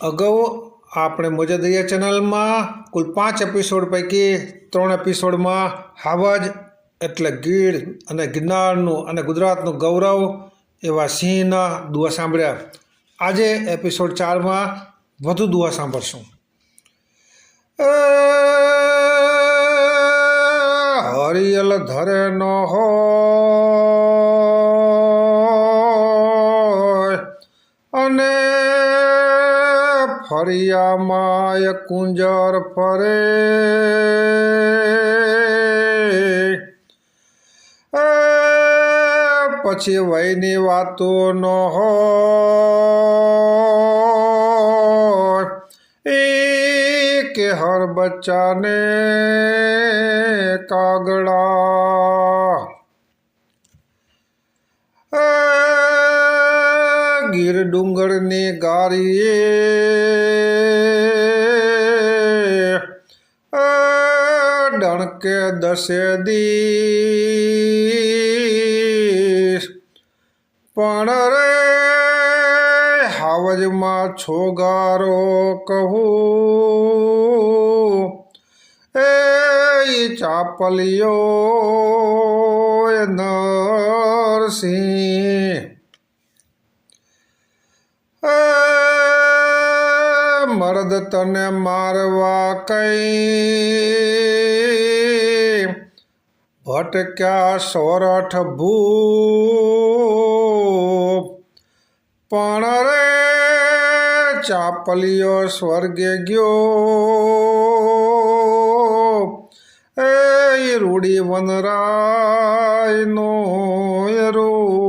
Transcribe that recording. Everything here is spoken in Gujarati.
અગાઉ આપણે મોજદરિયા ચેનલમાં કુલ પાંચ એપિસોડ પૈકી ત્રણ એપિસોડમાં હાવજ એટલે ગીર અને ગિરનારનું અને ગુજરાતનું ગૌરવ એવા સિંહના દુઆ સાંભળ્યા. આજે એપિસોડ ચારમાં વધુ દુઆ સાંભળશું. હરિયલ ધરે નો હો અને ફરિયામાં એક કુંજર ફરે. પછી વયની વાતો ન હો કે હર બચ્ચાને કાગડા ગીર ડુંગરને ગારીએ. ડણકે દસે દી પણ રે હાવજમાં છોગારો કહું. એ ચાપલિયો નરસિંહ મર્દ તને મારવા કઈ? ભટક્યા સોરઠ ભૂ પણ રે ચાપલિયો સ્વર્ગે ગયો. એ રૂડી વનરાયનો રૂ